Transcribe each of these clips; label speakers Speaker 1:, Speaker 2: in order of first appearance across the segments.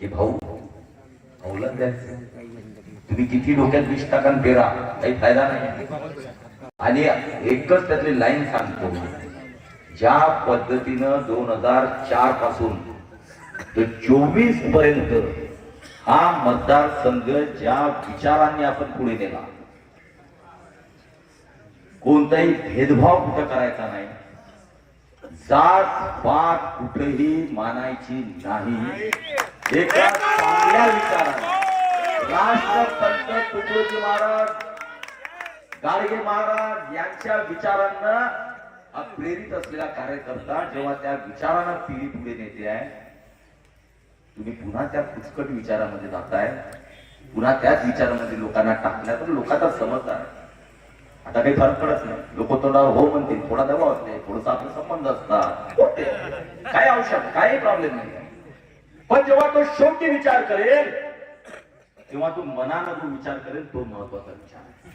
Speaker 1: हे भाऊ भाऊला द्यायचं तुम्ही किती डोक्यात विष टाकान पेरा काही फायदा नाही. आणि एकच त्यातली लाईन सांगतो ज्या पद्धतीनं दोन हजार चारपासून तर चोवीसपर्यंत हा मतदारसंघ ज्या विचारांनी आपण पुढे नेला कोणताही भेदभाव कुठं करायचा नाही. जात पात कुठेही मानायची नाही. एका चांगल्या विचाराने. राष्ट्रसंत तुकडोजी महाराज गाडगे महाराज यांच्या विचारांना हा प्रेरित असलेला कार्यकर्ता जेव्हा त्या विचारांना पिढी पुढे नेते आहे तुम्ही पुन्हा त्या पुष्कट विचारामध्ये जाताय. पुन्हा त्याच विचारामध्ये लोकांना टाकल्या तर लोकांचा समजदार आता काही फरक पडत नाही. लोक थोडा हो म्हणतील थोडा दबाव असते थोडासा आपले संबंध असतात. काय औषध? काही प्रॉब्लेम नाही. पण जेव्हा तो शेवटी विचार करेल तेव्हा तू मनानं जो विचार करेल तो महत्त्वाचा विचार आहे.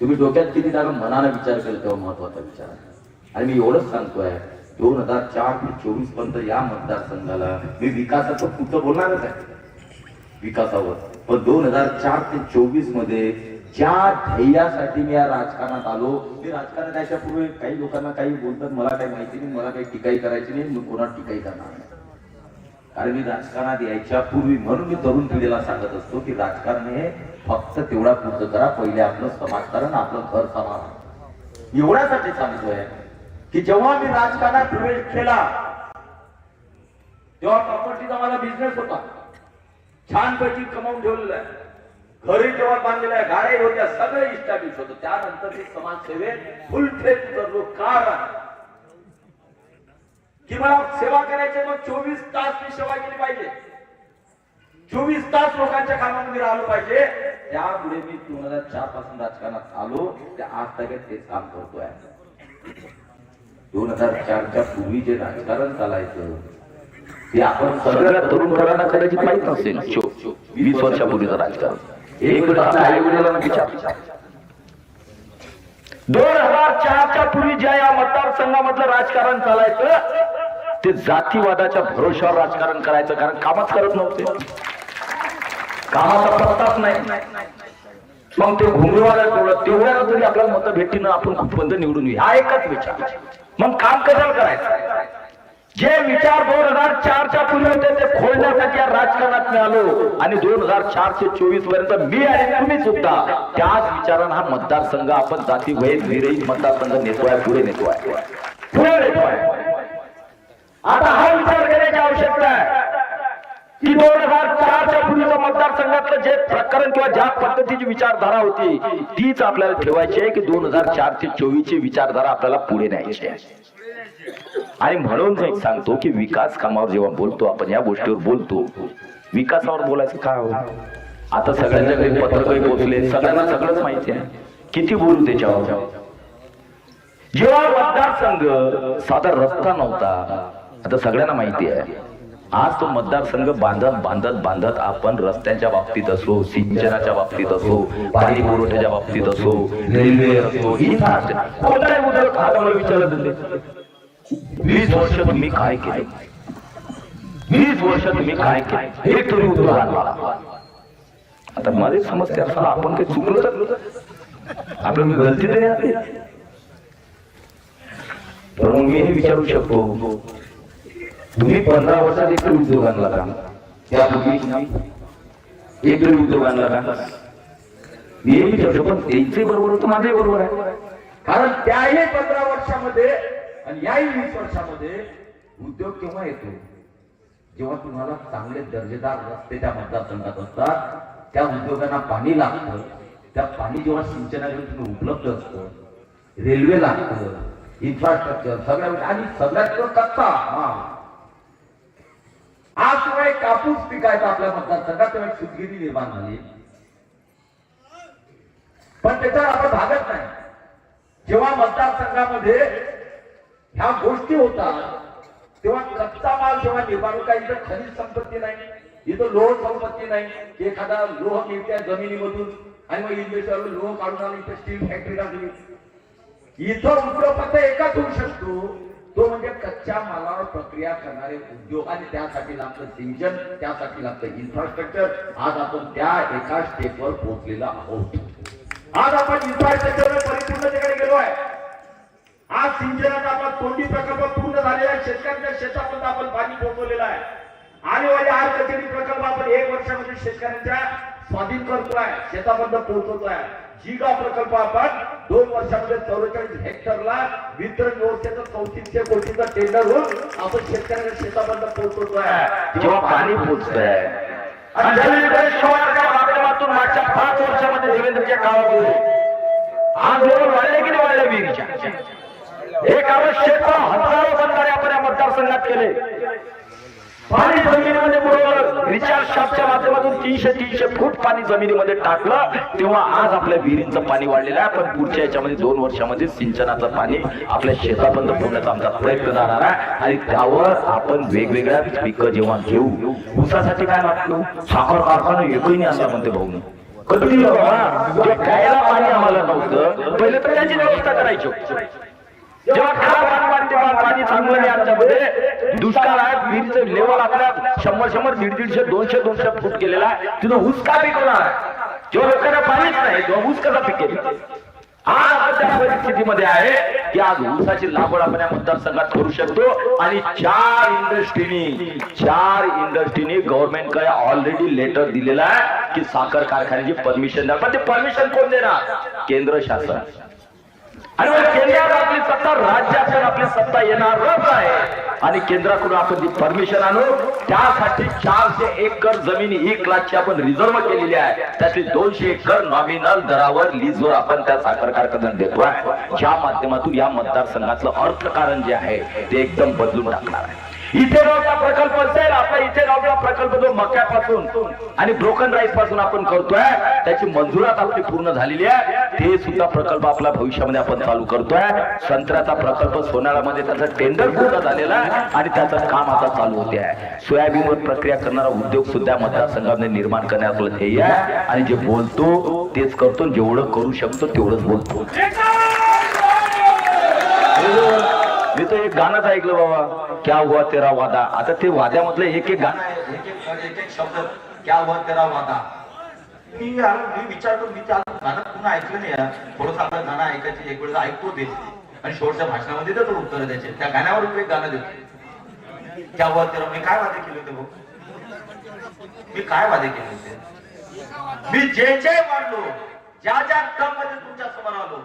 Speaker 1: तुम्ही डोक्यात किती जागा मनानं विचार केला तेव्हा महत्त्वाचा विचार आहे. आणि मी एवढंच सांगतोय दोन हजार चार ते चोवीसपर्यंत या मतदारसंघाला मी विकासाचं पुढचं बोलणारच आहे. विकासावर. पण दोन हजार चार ते चोवीसमध्ये ज्या ध्येयासाठी मी या राजकारणात आलो ते राजकारणात त्याच्यापूर्वी काही लोकांना काही बोलतात मला काही माहिती नाही मला काही टीकाही करायची नाही मी कोणा टीकाही करणार नाही. कारण मी राजकारणात यायच्या पूर्वी म्हणून मी तरुण पिढीला सांगत असतो की राजकारण हे फक्त तेवढा पूर्ण करा. पहिले आपलं समाजकारण आपलं घर सांभाळा एवढ्यासाठी सांगतोय की जेव्हा मी राजकारणात प्रवेश केला तेव्हा प्रॉपर्टीचा माझा बिझनेस होता. छानपैकी कमावून ठेवलेला आहे. घरी जेव्हा बांधलेलं आहे गाड्या होत्या सगळे इस्टॅब्लिश होतं. त्यानंतर मी समाजसेवेत फुल फेज करलो कारण की मला सेवा करायची मग चोवीस तास मी सेवा केली पाहिजे. चोवीस तास लोकांच्या कामामध्ये राहिलो पाहिजे. त्यामुळे मी दोन हजार चारपासून राजकारणात आलो. ते आज तक तेच काम करतोय. दोन हजार चारच्या पूर्वी जे राजकारण चालायचं ते आपण
Speaker 2: सगळ्या तरुण मुलांना कदाचित माहीत नसेल. वीस वर्षापूर्वीचं राजकारण. एक विचार. दोन हजार चारच्या पूर्वी ज्या या मतदारसंघामधलं राजकारण चालायचं ते जातीवादाच्या भरोशावर राजकारण करायचं कारण कामच करत नव्हते. कामाचा पत्ताच नाही. मग ते घुंगरूवाला तेवढं तेवढ्या तरी आपल्याला मतं भेटीनं आपण कुठपर्यंत निवडून येऊ. हा एकच विचार. मग काम कशाला करायचं? जे विचार दोन हजार चारच्या पूर्वी होते ते खोलण्यासाठी या राजकारणात मी आलो आणि दोन हजार चारशे चोवीसपर्यंत मी आणि तुम्ही सुद्धा त्याच विचारानं हा मतदारसंघ आपण जाती वैद विरहित मतदारसंघ नेतोय पुढे नेतोय. पुढे नेतोय. आता हा विचार करण्याची आवश्यकता आहे. की दोन हजार चारच्या पूर्वीच्या मतदारसंघातलं जे प्रकरण किंवा ज्या पद्धतीची विचारधारा होती तीच आपल्याला ठेवायची आहे की दोन हजार चार ते चोवीस ची विचारधारा आपल्याला पुढे न्यायची आहे. आणि म्हणून एक सांगतो की विकास कामावर जेव्हा बोलतो आपण या गोष्टीवर बोलतो. विकासावर बोलायचं काय हो? आता सगळ्यांच्या काही पत्रकही पोहोचले सगळ्यांना सगळंच माहिती आहे. किती बोलू त्याच्यावर? जेव्हा मतदारसंघ साधा रस्ता नव्हता आता सगळ्यांना माहिती आहे. आज तो मतदारसंघ बांधत बांधत बांधत आपण रस्त्यांच्या बाबतीत असो सिंचनाच्या बाबतीत असो पाणी पुरवठ्याच्या बाबतीत असो रेल्वे असो कोणत्याही विचारत वीस वर्ष तुम्ही काय केले? वीस वर्ष तुम्ही काय केले? हे तरी उद्योग आता मला समस्या असं आपण काही चुकलो तर? आपण गलती तरी आहे तर मग मी हे विचारू शकतो. तुम्ही पंधरा वर्षात एक उद्योग आणला का त्यापूर्वी एक उद्योग आणला का नेहमी पण त्यांचे बरोबर होतं माझे बरोबर आहे.
Speaker 1: कारण त्याही पंधरा वर्षामध्ये आणि याही वीस वर्षामध्ये उद्योग केव्हा येतो? जेव्हा तुम्हाला चांगले दर्जेदार रस्ते त्या मतदारसंघात असतात त्या उद्योगांना पाणी लागतं त्या पाणी जेव्हा सिंचनाकडे तुम्ही उपलब्ध असतं रेल्वे लागतं इन्फ्रास्ट्रक्चर सगळ्या आणि सगळ्यात कच्चा माल आज शिवाय कापूस पिकायचा आपल्या मतदारसंघात तेव्हा एक निर्माण झाली. पण त्याच्यावर आपण भागत नाही. जेव्हा मतदारसंघामध्ये ह्या गोष्टी होतात तेव्हा कच्चा माल जेव्हा निर्माण होता इथं खनिज संपत्ती नाही इथं लोह संपत्ती नाही एखादा लोह मिळत्या जमिनीमधून आणि मग इन्व्हेस्टर लोह काढून आणून इथं स्टील फॅक्टरी टाकली इथं उद्योग एकाच होऊ शकतो
Speaker 3: तो म्हणजे कच्च्या मालावर प्रक्रिया करणारे उद्योग आणि त्यासाठी लागतं सिंचन त्यासाठी लागतं इन्फ्रास्ट्रक्चर आज आपण त्या एका स्टेपवर पोहोचलेलो आहोत. आज आपण इन्फ्रास्ट्रक्चर परिपूर्णतेकडे गेलो आहे आज सिंचनाचा आपला तोंडी प्रकल्प पूर्ण झालेला आहे? शेतकऱ्यांच्या शेतापर्यंत आपण पाणी पोहोचवलेलं आहे. आणि वाले आर कचेरी प्रकल्प आपण एक वर्षामध्ये शेतकऱ्यांच्या स्वाधीन करतोय. शेतापर्यंत पोहोचवतोय. जिगा प्रकल्प आपण दोन वर्षामध्ये चौवेचाळीस हेक्टरला वितरण व्यवस्थेचं चौतीसशे कोटीचं टेंडर होऊन आपण शेतकऱ्यांच्या शेतापर्यंत पोहोचवतोय.
Speaker 1: जेव्हा पाणी पोचतंय आणि शिवाच्या माध्यमातून मागच्या पाच वर्षामध्ये देवेंद्रच्या काळामध्ये आज लेवल वाढले की नाही वाढले विहिरीच्या हे काम शेकडो हजारो बंधारे आपण या मतदारसंघात केले. पाणी जमिनीमध्ये बरोबर रिचार्ज शापच्या माध्यमातून तीनशे तीनशे फूट पाणी जमिनीमध्ये टाकलं. तेव्हा आज आपल्या विहिरींचं पाणी वाढलेलं आहे. पण पुढच्या याच्यामध्ये दोन वर्षामध्ये सिंचनाचं पाणी आपल्या शेतापर्यंत पोहोचण्याचा आमचा प्रयत्न राहणार आहे. आणि त्यावर आपण वेगवेगळ्या पिकं जेव्हा घेऊ ऊसासाठी काय लागतो साखर कारखाना एकही नाही असं म्हणते भाऊ. कधी प्यायला पाणी आम्हाला नव्हतं पहिले तर त्याची व्यवस्था करायची. जेव्हा पाणी चांगलं नाही आमच्यामध्ये. दुष्काळ आहे विहिरीचं लेवल आपल्या शंभर शंभर दीड दीडशे दोनशे दोनशे फूट केलेला आहे. तिथं पिकवणार आहे. जेव्हा लोकांना पाणीच नाही तेव्हा कसा पिकेल आज आपण त्या परिस्थितीमध्ये आहे की आज ऊसाची लागवड आपण या मतदारसंघात करू शकतो. आणि चार इंडस्ट्रीनी चार इंडस्ट्रीनी गव्हर्नमेंटकडे ऑलरेडी लेटर दिलेला आहे की साखर कारखान्याची परमिशन द्या पण ते परमिशन कोण देणार? केंद्र शासन. आणि मग केंद्रात आपली सत्ता राज्यातून आपली सत्ता येणारच आहे. आणि केंद्राकडून आपण ती परमिशन आणू. त्यासाठी चारशे एकर जमीन एक लाखची आपण रिझर्व केलेली आहे. त्यातली दोनशे एकर नॉमिनल दरावर लीजवर आपण त्या साखर कारखान्यात देतोय ज्या माध्यमातून या मतदारसंघातलं अर्थकारण जे आहे ते एकदम बदलून टाकणार आहे. इथे प्रकल्प आपला प्रकल्प जो मक्यापासून आणि ब्रोकन राईसपासून आपण करतोय त्याची मंजुरात आपली पूर्ण झालेली आहे. ते सुद्धा प्रकल्प आपला भविष्यामध्ये आपण चालू करतोय. संत्र्याचा प्रकल्प सोनाळामध्ये त्याचा टेंडर पूर्ण झालेला आहे आणि त्याचं काम आता चालू होते आहे. सोयाबीनवर प्रक्रिया करणारा उद्योग सुद्धा मतदारसंघामध्ये निर्माण करण्यात आपलं ध्येय आहे. आणि जे बोलतो तेच करतो जेवढं करू शकतो तेवढंच बोलतो. मी तर एक गाणंच ऐकलं बाबा. क्या हुआ तेरा वादा? आता ते वाद्यामधलं एक एक गाणं आहे. एक एक एक एक शब्द. क्या हुआ तेरा वादा? मी यार मी विचार करून मी त्या गाणं पुन्हा ऐकलं नाही यार. थोडंसं आपलं गाणं ऐकायचे एक वेळेस ऐकतो ते. आणि शेवटच्या भाषणामध्ये देतो उत्तर द्यायचे. त्या गाण्यावर मी एक गाणं देतो. क्या हुआ तेरा मी काय वादे केले होते भाऊ? मी काय वादे केले होते? मी जे जे मांडलो ज्या ज्या टर्ममध्ये तुमच्यासमोर आलो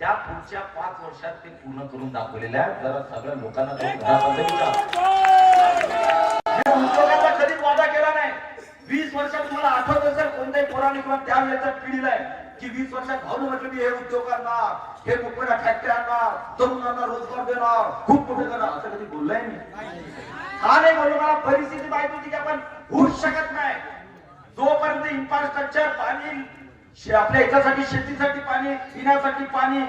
Speaker 1: त्या पुढच्या पाच वर्षात ते पूर्ण करून दाखवलेल्या आहेत जरा सगळ्या लोकांना उद्योगाचा कधीच वादा केला नाही. वीस वर्षात तुम्हाला आठवत असेल कोणत्याही पोराने किंवा त्या वेळेचा पिढीला आहे की वीस वर्षात भाऊ म्हटलं मी हे उद्योग आणणार हे मोठमोठ्या फॅक्टरी आणणार तरुणांना रोजगार देणार खूप मोठे करणार. असं कधी बोललंय मी? का नाही बोललो मला परिस्थिती माहीत होती की आपण होऊच शकत नाही. जोपर्यंत इन्फ्रास्ट्रक्चर पाणी आपल्या याच्यासाठी शेतीसाठी पाणी पिण्यासाठी पाणी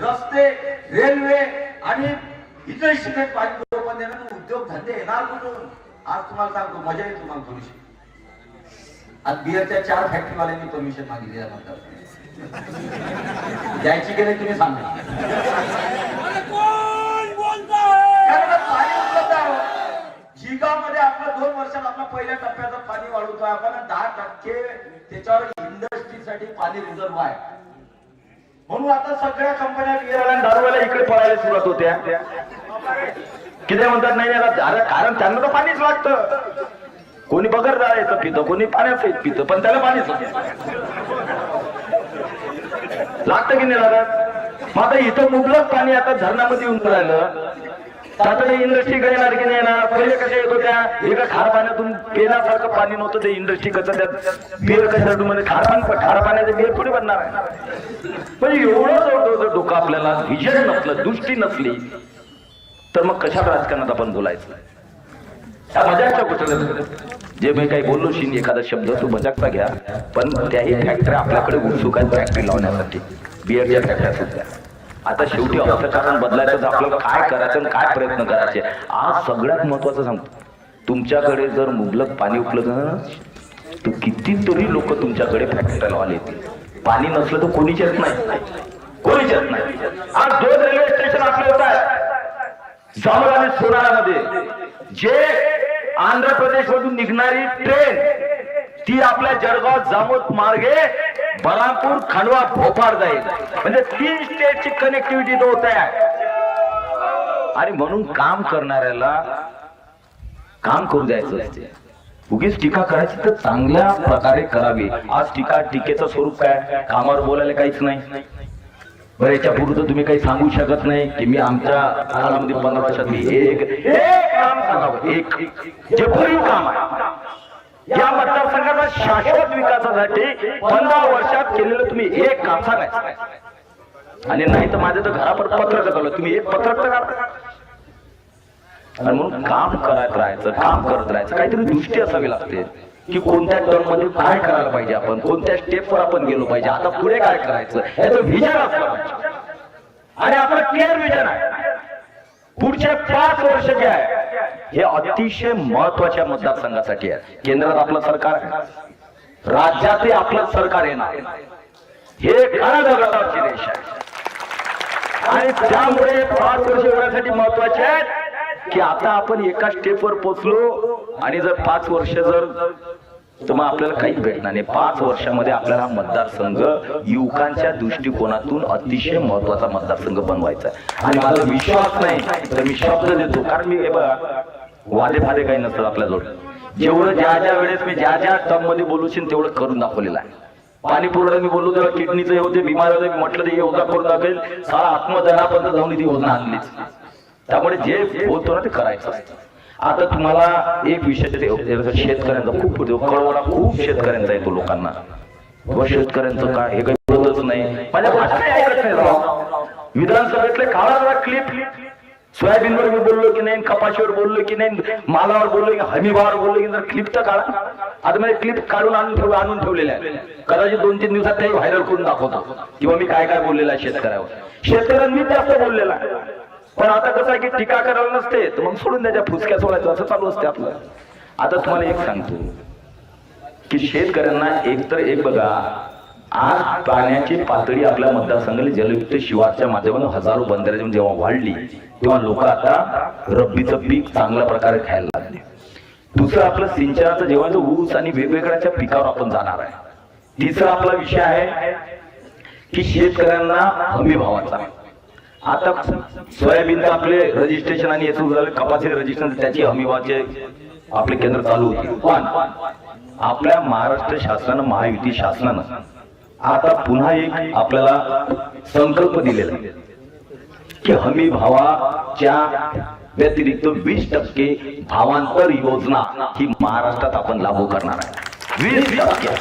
Speaker 1: रस्ते रेल्वे आणि इतर शिक्षण पाणी येणार तर उद्योग धंदे येणार कुठून आज तुम्हाला सांगतो मजा येईल तुम्हाला थोडीशी. आज बिअरच्या चार फॅक्टरीवाल्यांनी परमिशन मागितली म्हणतात. द्यायची की नाही तुम्ही सांगा. जिगामध्ये आपलं दोन वर्षात आपला पहिल्या टप्प्याचं पाणी वाढवतोय. आपण दहा टक्के त्याच्यावर इंडस्ट्रीसाठी पाणी रिझर्व आहे. म्हणून आता सगळ्या कंपन्या बिअर दारूवाला इकडे पळायला सुरुवात होत्या किती म्हणतात नाही अरे कारण त्यांना तर पाणीच लागतं. कोणी बगर जायचं पितं कोणी पाण्याचं पितं पण त्याला पाणीच लागतं की नाही लागत? मग आता इथं मुबलक पाणी आता धरणामध्ये येऊन राहिलं. तातडे इंडस्ट्री येणार की नाही येणार? पहिले कशा येत होत्या? एका खार पाण्यातून पेनासारखं पाणी नव्हतं ते इंडस्ट्री कसं त्यात बिअर कशासाठी म्हणजे खार पाणी खार पाण्याचं बिअर पुढे बनणार आहे. पण एवढं होतं डोकं आपल्याला विजन नसलं दृष्टी नसली तर मग कशा राजकारणात आपण बोलायचं? त्या मजाकच्या गोष्टी जे मी काही बोललो शिन एखादा शब्द तू मजाकचा घ्या. पण त्याही फॅक्टरी आपल्याकडे उत्सुक आहेत फॅक्टरी लावण्यासाठी. बिअरच्या फॅक्टऱ्या सुद्धा आता शेवटी अर्थकारण बदलायचं तर आपल्याला काय करायचं आणि काय प्रयत्न करायचे? आज सगळ्यात महत्वाचं सांगतो. तुमच्याकडे जर मुबलक पाणी उपलब्ध तर कितीतरी लोक तुमच्याकडे फॅक्टरी येतील पाणी नसलं तर कोणीच येत नाही. कोणीच येत नाही. आज दोन रेल्वे स्टेशन आपले होत. आहेत आणि सोनारामध्ये जे आंध्र प्रदेश मधून निघणारी ट्रेन ती आपल्या जळगाव जामोद मार्गे बरामपूर खंडवा भोपाळ जाईल. म्हणजे तीन स्टेटची कनेक्टिव्हिटी तो होत आहे. आणि म्हणून काम करणाऱ्याला काम करू द्यायचं असते. उगीच टीका करायची तर चांगल्या प्रकारे करावी. आज टीका टीकेचं स्वरूप काय? कामावर बोलायला काहीच नाही. बरं याच्यापुढे तुम्ही काही सांगू शकत नाही की मी आमच्या काळामध्ये पंधरा वर्षात मी एक एक काम सांगावं. एक. जे भरीव काम आहे. या मतदारसंघाचा शाश्वत विकासासाठी पंधरा वर्षात केलेलं तुम्ही एक काम सांगायचं आणि नाही तर माझं तर घरापर पत्रक चालू तुम्ही एक पत्रक तर आणि म्हणून काम करत राहायचं काम करत राहायचं. काहीतरी दृष्टी असावी लागते की कोणत्या टर्ममध्ये काय करायला पाहिजे आपण कोणत्या स्टेपवर आपण गेलो पाहिजे. आता पुढे काय करायचं याचं विजन असलं आणि आपलं क्लिअर विजन आहे. पुढचे पाच वर्ष जे आहे हे अतिशय महत्त्वाच्या मतदारसंघासाठी आहे. केंद्रात आपलं सरकार आहे. राज्यातही आपलं सरकार येणार. हे खरं जगताची देश आहे. आणि त्यामुळे पाच वर्ष एवढ्यासाठी महत्त्वाचे आहेत की आता आपण एका स्टेपवर पोचलो आणि जर पाच वर्ष जर तर मग आपल्याला काहीच भेटणार नाही. पाच वर्षामध्ये आपल्याला मतदारसंघ युवकांच्या दृष्टिकोनातून अतिशय महत्त्वाचा मतदारसंघ बनवायचा आणि माझा विश्वास नाही तर मी शब्द देतो. कारण मी हे बघा वादे फादे काही नसतात आपल्याजवळ. जेवढं ज्या ज्या वेळेस मी ज्या ज्या टर्ममध्ये बोलूशील तेवढं करून दाखवलेलं आहे. पाणी पुरवठा मी बोललो तेव्हा किडनीचं हे होते बिमार होते मी म्हटलं ते योजना करून दाखवेल. सारा आत्मदनापर्यंत जाऊन ती योजना आणलीच त्यामुळे जे बोलतो ना ते करायचं आता तुम्हाला एक विषय शेतकऱ्यांचा खूप कळवणा खूप शेतकऱ्यांचा येतो लोकांना. व शेतकऱ्यांचं काय हे काही बोलतच नाही. माझ्या भाषा ऐकत नाही विधानसभेतले काळा क्लिप सोयाबीनवर मी बोललो की नाही कपाशीवर बोललो की नाही मालावर बोललो की हमीभावावर बोललो की जर क्लिप तर काढा. आता मी क्लिप काढून आणून ठेव आणून ठेवलेले आहे कदाचित दोन तीन दिवसात त्याही व्हायरल करून दाखवतो. किंवा मी काय काय बोललेलं आहे शेतकऱ्यावर. शेतकऱ्यांनी जास्त बोललेला पण आता कसं आहे की टीका करायला नसते तर मग सोडून द्यायच्या फुसक्या सोडायचं असं चालू असते आपलं. आता तुम्हाला एक सांगतो. की शेतकऱ्यांना एक तर एक बघा आज पाण्याची पातळी आपल्या मतदारसंघाला जलयुक्त शिवारच्या माध्यमातून हजारो बंधाऱ्यातून जेव्हा वाढली तेव्हा लोक आता रब्बीचं पीक चांगल्या प्रकारे खायला लागले. दुसरं आपलं सिंचनाचं जेव्हा जो ऊस आणि वेगवेगळ्याच्या पिकावर आपण जाणार आहे. तिसरा आपला विषय आहे की शेतकऱ्यांना हमी भावाचा. आता सोयाबीनचं आपले रजिस्ट्रेशन आणि याचं झालं कपाशी रजिस्ट्रेशन त्याची हमी भावाचे आपले केंद्र चालू होते. पण आपल्या महाराष्ट्र शासनानं महायुती शासनानं आता पुन्हा एक आपल्याला संकल्प दिलेला आहे. की हमी भावाच्या व्यतिरिक्त वीस टक्के भावांतर योजना ही महाराष्ट्रात आपण लागू करणार आहे. वीस टक्के.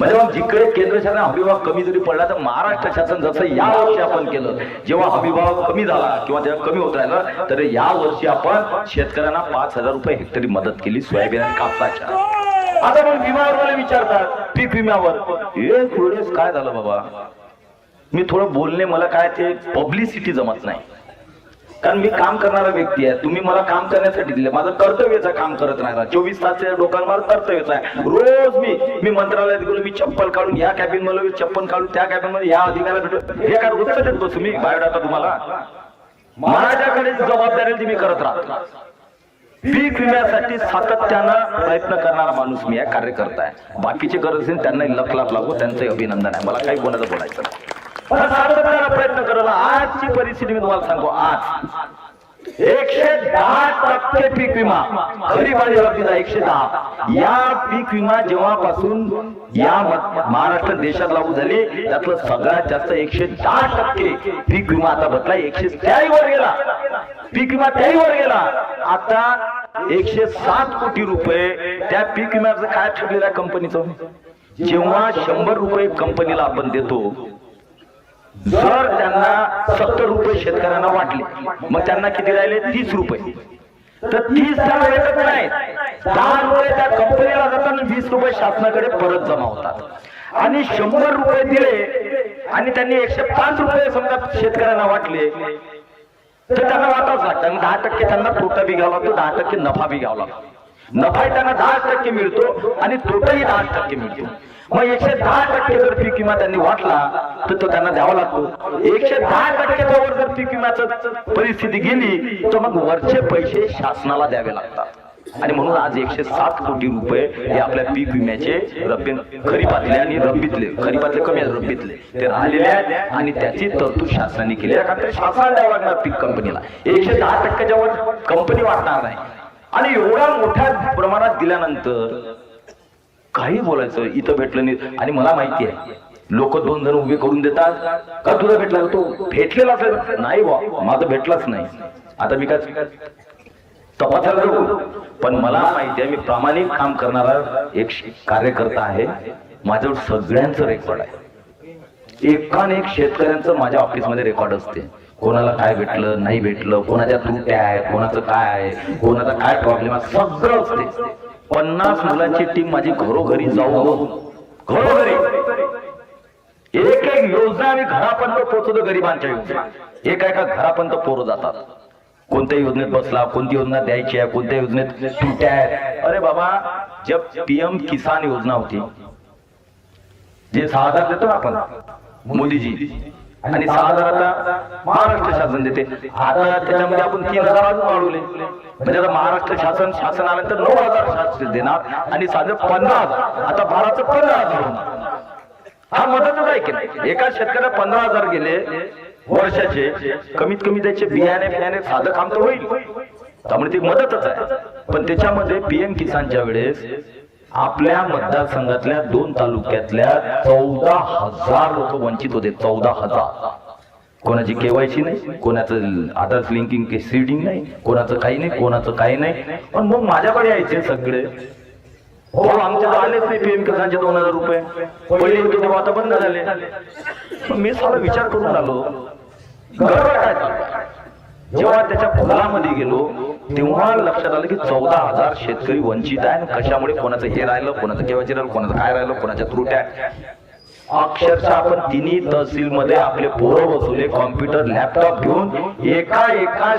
Speaker 1: म्हणजे मग जिकडे केंद्र शासन हमीभाव कमी जरी पडला तर महाराष्ट्र शासन जसं या वर्षी आपण केलं जेव्हा हमीभाव कमी झाला किंवा जेव्हा कमी होत राहिला तर या वर्षी आपण शेतकऱ्यांना पाच हजार रुपये हेक्टरी मदत केली सोयाबीन आणि कापसाच्या. आता मग विम्यावर मला विचारतात पीक विम्यावर? हे थोडेच काय झालं बाबा? मी थोडं बोलणे मला काय ते पब्लिसिटी जमत नाही. कारण मी काम करणारा व्यक्ती आहे. तुम्ही मला काम करण्यासाठी दिले. माझं कर्तव्याचं काम करत नाही चोवीस तासच्या लोकांवर कर्तव्यच आहे. रोज मी मी मंत्रालयात गेलो मी चप्पल काढून या कॅबिनमध्ये चप्पल काढून त्या कॅबिनमध्ये या अधिकाऱ्याला भेटलो. हे काय उत्तर देत बसू मी? बायोडाटा तुम्हाला? माझ्याकडे जबाबदारी ती मी करत राहतो. पीक विम्यासाठी सातत्यानं प्रयत्न करणारा माणूस मी आहे कार्यकर्ता आहे. बाकीचे गरज असेल त्यांना लख लाभ लागू त्यांचं अभिनंदन आहे. मला काही कोणाचं बोलायचं सातत्यानं प्रयत्न करायला आजची परिस्थिती मी तुम्हाला सांगतो आज. एकशे दहा टक्के पीक विमा खरीप एकशे दहा. या पीक विमा जेव्हापासून या महाराष्ट्र देशात लागू झाली त्यातलं सगळ्यात जास्त एकशे दहा टक्के पीक विमा आता बदला एकशे त्याही वर गेला. पीक विमा त्याही वर गेला. आता एकशे सात कोटी रुपये त्या पीक विम्याचं काय ठरलेलं आहे कंपनीचं जेव्हा शंभर रुपये कंपनीला आपण देतो जर त्यांना सत्तर रुपये शेतकऱ्यांना वाटले मग त्यांना किती राहिले? तीस रुपये. तर तीस त्यांना भेटत नाही. दहा रुपये त्या कंपनीला जातात आणि वीस रुपये शासनाकडे परत जमा होतात. आणि शंभर रुपये दिले आणि त्यांनी एकशे पाच रुपये समजा शेतकऱ्यांना वाटले तर त्यांना वाटावंच लागतं आणि दहा टक्के त्यांना तोटा बी घ्यावा लागतो दहा टक्के नफा बी घ्यावा लागतो. नफाही त्यांना दहा टक्के मिळतो आणि तोटाही दहा टक्के मिळतो. मग एकशे दहा टक्के जर पीक विमा त्यांनी वाटला तर तो त्यांना द्यावा लागतो. एकशे दहा टक्क्याच्या वर जर पीक विम्याचं परिस्थिती गेली तर मग वरचे पैसे शासनाला द्यावे लागतात. आणि म्हणून आज एकशे सात कोटी रुपये हे आपल्या पीक विम्याचे रब्बी खरीपातले आणि रब्बीतले खरीपातले कमी आहेत रब्बीतले ते राहिलेले आहेत आणि त्याची तरतूद शासनाने केली आहे. कारण शासन द्यावं लागणार पीक कंपनीला. एकशे दहा टक्क्याच्या वर कंपनी वाटणार नाही. आणि एवढ्या मोठ्या प्रमाणात दिल्यानंतर काही बोलायचं इथं भेटलं नाही. आणि मला माहिती आहे लोक दोन जण उभे करून देतात. का तुला भेटला? तो भेटलेला असेल नाही बा माझं भेटलाच नाही. आता मी काय तपासायला जाऊ पण मला माहिती आहे मी प्रामाणिक काम करणारा एक कार्यकर्ता आहे. माझ्यावर सगळ्यांचं रेकॉर्ड आहे. एकान एक शेतकऱ्यांचं माझ्या ऑफिसमध्ये रेकॉर्ड असते. कोणाला काय भेटलं नाही भेटलं कोणाच्या त्रुट्या आहे कोणाचं काय आहे कोणाचा काय प्रॉब्लेम आहे सगळं असते. पन्नास मुलांची टीम माझी घरोघरी जाऊन घरोघरी. एक एक योजना आम्ही घरापर्यंत पोहोचवतो गरिबांच्या योजना. एक एका घरापर्यंत पोरं जातात. कोणत्या योजनेत बसला कोणती योजना द्यायची आहे कोणत्या योजनेत तुट्या आहेत? अरे बाबा जब पीएम किसान योजना होती जे सहा हजार देतो ना आपण मोदीजी आणि सहा हजार आता महाराष्ट्र शासन देते. आता त्याच्यामध्ये आपण तीन हजार अजून वाढवले. म्हणजे आता महाराष्ट्र शासन शासन आल्यानंतर नऊ हजार शासन देणार आणि साधं पंधरा हजार. आता बाराचं पंधरा हजार होणार. हा मदतच आहे की नाही? एका शेतकऱ्याला पंधरा हजार गेले वर्षाचे कमीत कमी त्याचे बियाणे बियाणे साधं काम तर होईल. त्यामुळे ती मदतच आहे. पण त्याच्यामध्ये पीएम किसानच्या वेळेस आपल्या मतदारसंघातल्या दोन तालुक्यातल्या चौदा हजार लोक वंचित होते. चौदा हजार. कोणाची केवायसी नाही कोणाचं आधार लिंकिंग सीडिंग नाही कोणाचं काही नाही कोणाचं काही नाही. पण मग माझ्याकडे यायचे सगळे. हो आमच्या आलेच नाही पीएम किसानचे दोन हजार रुपये. पहिले होते तेव्हा आता बंद झाले. मी साला विचार करून आलो. जेव्हा त्याच्या फुलामध्ये गेलो तेव्हा लक्षात आलं की चौदा हजार शेतकरी वंचित आहे आणि कशामुळे कोणाचं हे राहिलं कोणाचं केव्हाचे राहिलं कोणाचं काय राहिलं कोणाच्या त्रुट्या अक्षरशः आपण तिन्ही तहसील मध्ये आपले पोरं बसवले कॉम्प्युटर लॅपटॉप घेऊन एका एका